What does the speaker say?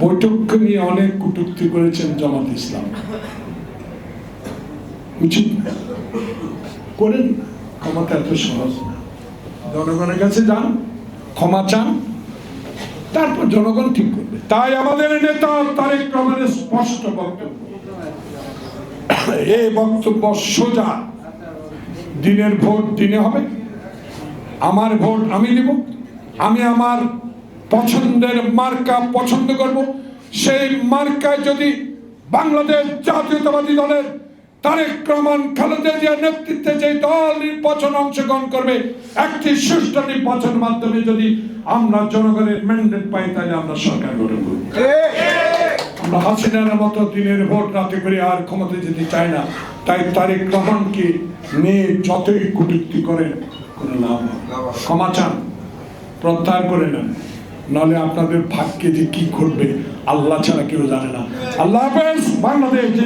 বৈঠককে নিয়ে অনেক কটূক্তি করেছেন জামাত ইসলাম। উচিত। করেন। ক্ষমতা এত সহজ জনগণের কাছে যান, ক্ষমা চান, তারপর জনগণ ঠিক করবে। তাই আমাদের নেতা তারেক রহমানের স্পষ্ট বক্তব্য। এই বক্তব্য সোজা। দিনের ভোট দিনে হবে। আমার ভোট আমি দিব। আমি আমার পছন্দের মার্কা পছন্দ করব। সেই মার্কায় যদি বাংলাদেশ জাতীয়তাবাদী দলের তারেক রহমান খালেদা জিয়ার নেতৃত্বে যে দল নির্বাচন অংশগ্রহণ করবে, একটি সুষ্ঠু নির্বাচনের মাধ্যমে যদি আমরা জনগণের ম্যান্ডেট পাই, তাহলে আমরা সরকার গঠন করব। আমরা হাসিনার মতো দিনের ভোট রাতে করে আর ক্ষমতা যেতে চাই না। তাই তারেক রহমানকে নিয়ে যতই কটূক্তি করেন, কোনো লাভ ক্ষমা চান, প্রত্যাহার করে নেন। নাহলে আপনাদের ভাগ্যে যে কি ঘটবে আল্লাহ ছাড়া কেউ জানে না। আল্লাহ হাফেজ বাংলাদেশ।